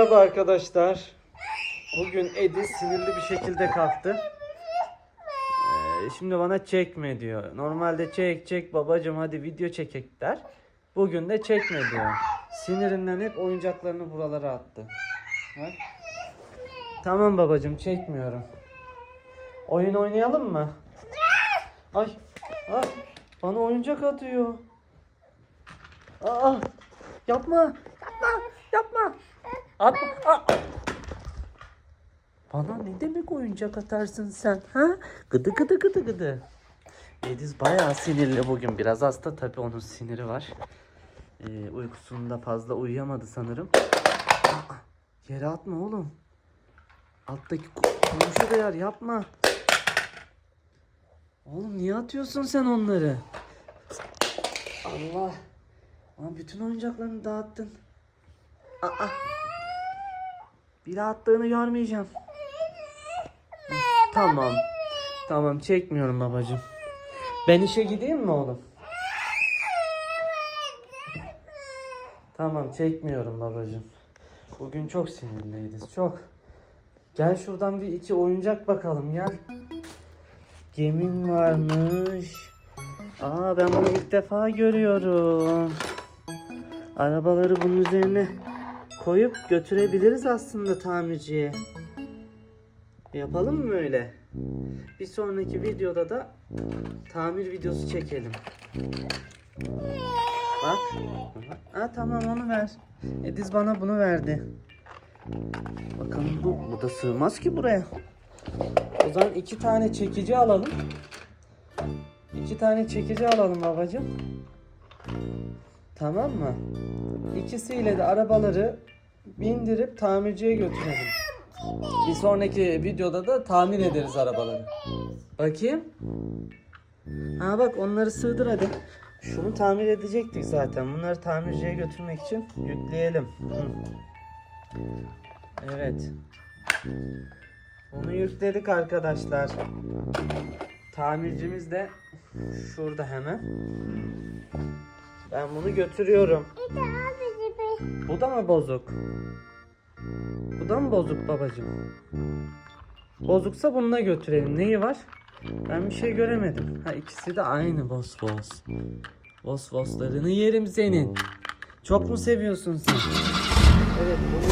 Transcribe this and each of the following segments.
Merhaba arkadaşlar. Bugün Edi sinirli bir şekilde kalktı. Ee, şimdi bana çekme diyor. Normalde çek çek babacım hadi video çekek der. Bugün de çekme diyor. Sinirinden hep oyuncaklarını buralara attı. Bak. Tamam babacım çekmiyorum. Oyun oynayalım mı? Ay, ay bana oyuncak atıyor. Aa, yapma, yapma, yapma. Atma. Bana ne demek oyuncak atarsın sen ha? Gıdı gıdı gıdı gıdı. Ediz bayağı sinirli bugün. Biraz hasta tabii onun siniri var. Ee, uykusunda fazla uyuyamadı sanırım. Aa, yere atma oğlum. Alttaki ko- komşu da yer yapma. Oğlum niye atıyorsun sen onları? Allah. Ama bütün oyuncaklarını dağıttın. Aa. Bir daha attığını görmeyeceğim. Tamam. Tamam çekmiyorum babacığım. Ben işe gideyim mi oğlum? Tamam çekmiyorum babacığım. Bugün çok sinirliyiz çok. Gel şuradan bir iki oyuncak bakalım gel. Gemin varmış. Aa ben bunu ilk defa görüyorum. Arabaları bunun üzerine koyup götürebiliriz aslında tamirciye. Yapalım mı öyle? Bir sonraki videoda da tamir videosu çekelim. Bak. Ha tamam onu ver. Ediz bana bunu verdi. Bakalım bu, bu da sığmaz ki buraya. O zaman iki tane çekici alalım. İki tane çekici alalım babacığım. Tamam mı? İkisiyle de arabaları bindirip tamirciye götürelim. Bir sonraki videoda da tamir ederiz arabaları. Bakayım. Ha bak onları sığdır hadi. Şunu tamir edecektik zaten. Bunları tamirciye götürmek için yükleyelim. Evet. Bunu yükledik arkadaşlar. Tamircimiz de şurada hemen. Ben bunu götürüyorum. Bu da mı bozuk? Bu da mı bozuk babacığım? Bozuksa bununla götürelim. Neyi var? Ben bir şey göremedim. Ha ikisi de aynı bos bos. Bos boslarını yerim senin. Çok mu seviyorsun sen? Evet bunu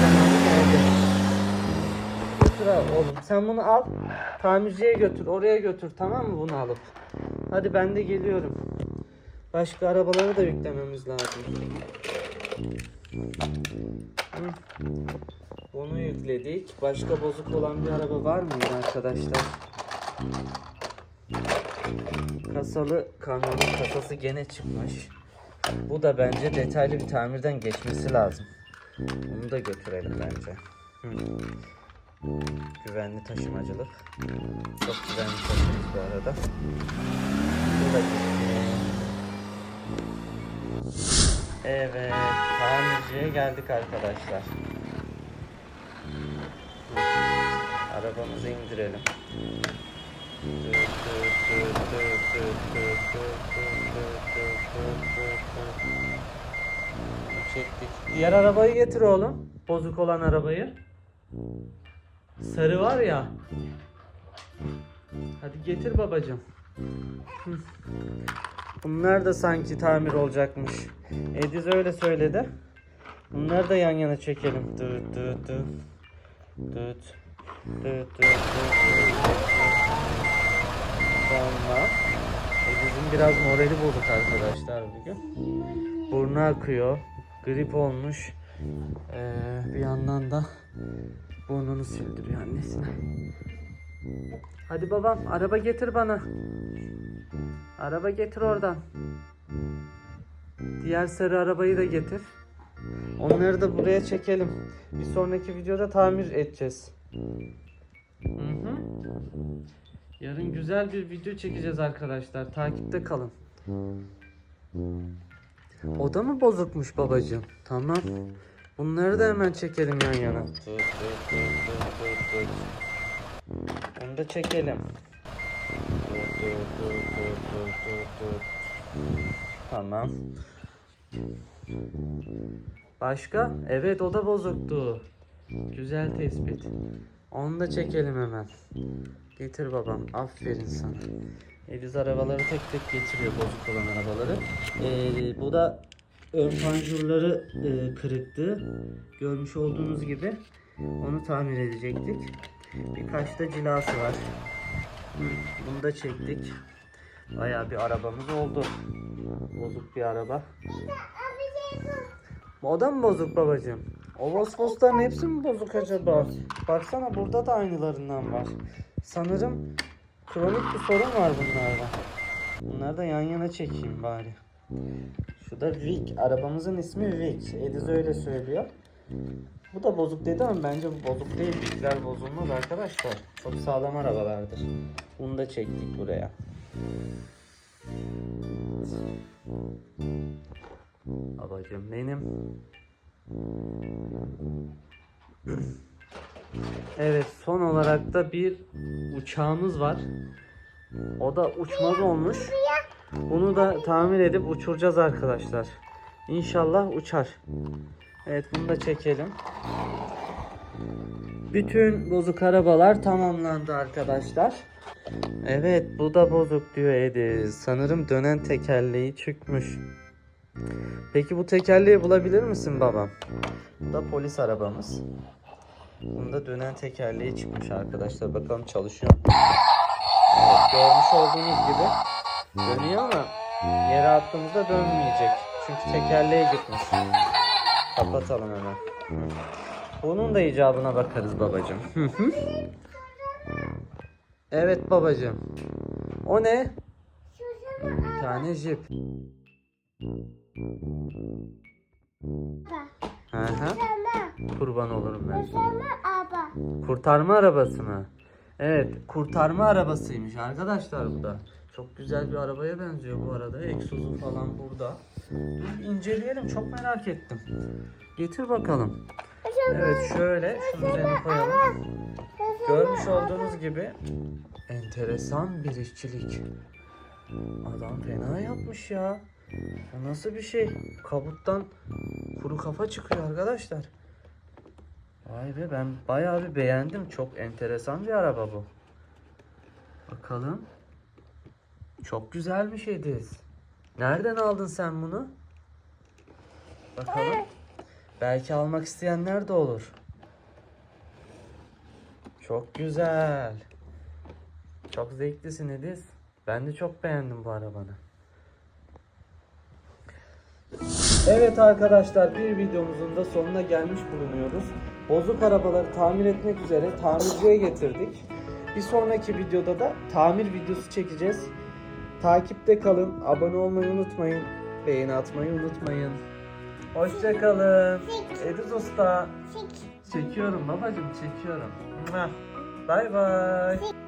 zamanı geldi. Götür oğlum. Sen bunu al. Tamirciye götür. Oraya götür tamam mı bunu alıp? Hadi ben de geliyorum. Başka arabaları da yüklememiz lazım. Bunu yükledik. Başka bozuk olan bir araba var mıydı arkadaşlar? Kasalı kamyonun kasası gene çıkmış. Bu da bence detaylı bir tamirden geçmesi lazım. Bunu da götürelim bence. Güvenli taşımacılık. Çok güvenli taşıyoruz bu arada. Bu da. Evet, tamirciye geldik arkadaşlar. Arabamızı indirelim. Çektik. Diğer arabayı getir oğlum. Bozuk olan arabayı. Sarı var ya. Hadi getir babacığım. Bunlar da sanki tamir olacakmış. Ediz öyle söyledi. Bunları da yan yana çekelim. Dıt dıt dıt. Dıt. Dıt dıt dıt. Tamam. Ediz'in biraz morali bozuk arkadaşlar bugün. Burnu akıyor. Grip olmuş. Ee, bir yandan da burnunu sildiriyor annesine. Hadi babam araba getir bana. Araba getir oradan. Diğer sarı arabayı da getir. Onları da buraya çekelim. Bir sonraki videoda tamir edeceğiz. Hı hı. Yarın güzel bir video çekeceğiz arkadaşlar. Takipte kalın. O da mı bozukmuş babacığım? Tamam. Bunları da hemen çekelim yan yana. Onu da çekelim. Tamam. Başka? Evet o da bozuktu. Güzel tespit. Onu da çekelim hemen. Getir babam. Aferin sana. Ediz arabaları tek tek getiriyor bozuk olan arabaları. Ee, bu da ön panjurları e, kırıktı. Görmüş olduğunuz gibi onu tamir edecektik. Birkaç da cilası var. Bunu da çektik. Bayağı bir arabamız oldu. Bozuk bir araba. Mı bozuk babacığım? O Vosvosların hepsi mi bozuk acaba? Baksana burada da aynılarından var. Sanırım kronik bir sorun var bunlarda. Bunları da yan yana çekeyim bari. Şu da Vic. Arabamızın ismi Vic. Ediz öyle söylüyor. Bu da bozuk dedi ama bence bu bozuk değil. Vic'ler bozulmaz arkadaşlar. Çok sağlam arabalardır. Bunu da çektik buraya. Babacım benim. Evet son olarak da bir uçağımız var. O da uçmaz olmuş. Bunu da tamir edip uçuracağız arkadaşlar. İnşallah uçar. Evet bunu da çekelim. Bütün bozuk arabalar tamamlandı arkadaşlar. Evet bu da bozuk diyor Ediz. Sanırım dönen tekerleği çıkmış. Peki bu tekerleği bulabilir misin babam? Bu da polis arabamız. Bunda dönen tekerleği çıkmış arkadaşlar. Bakalım çalışıyor. Evet, görmüş olduğunuz gibi dönüyor ama yere attığımızda dönmeyecek. Çünkü tekerleği gitmiş. Kapatalım hemen. Bunun da icabına bakarız babacığım. Evet babacığım. O ne? Bir tane jip. Hı hı. Kurban olurum ben. Kurtarma arabası mı? Evet, kurtarma arabasıymış arkadaşlar bu da. Çok güzel bir arabaya benziyor bu arada. Egzozu falan burada. Dur inceleyelim, çok merak ettim. Getir bakalım. Evet, şöyle şunun üzerine koyalım. Görmüş olduğunuz gibi enteresan bir işçilik. Adam fena yapmış ya. Bu nasıl bir şey? Kabuttan kuru kafa çıkıyor arkadaşlar. Vay be ben bayağı bir beğendim. Çok enteresan bir araba bu. Bakalım. Çok güzel bir Ediz. Nereden aldın sen bunu? Bakalım. Belki almak isteyenler de olur. Çok güzel. Çok zevklisin Ediz. Ben de çok beğendim bu arabanı. Evet arkadaşlar bir videomuzun da sonuna gelmiş bulunuyoruz. Bozuk arabaları tamir etmek üzere tamirciye getirdik. Bir sonraki videoda da tamir videosu çekeceğiz. Takipte kalın, abone olmayı unutmayın, beğeni atmayı unutmayın. Hoşçakalın. Ediz Usta. Çekiyorum babacım çekiyorum. Bay bay.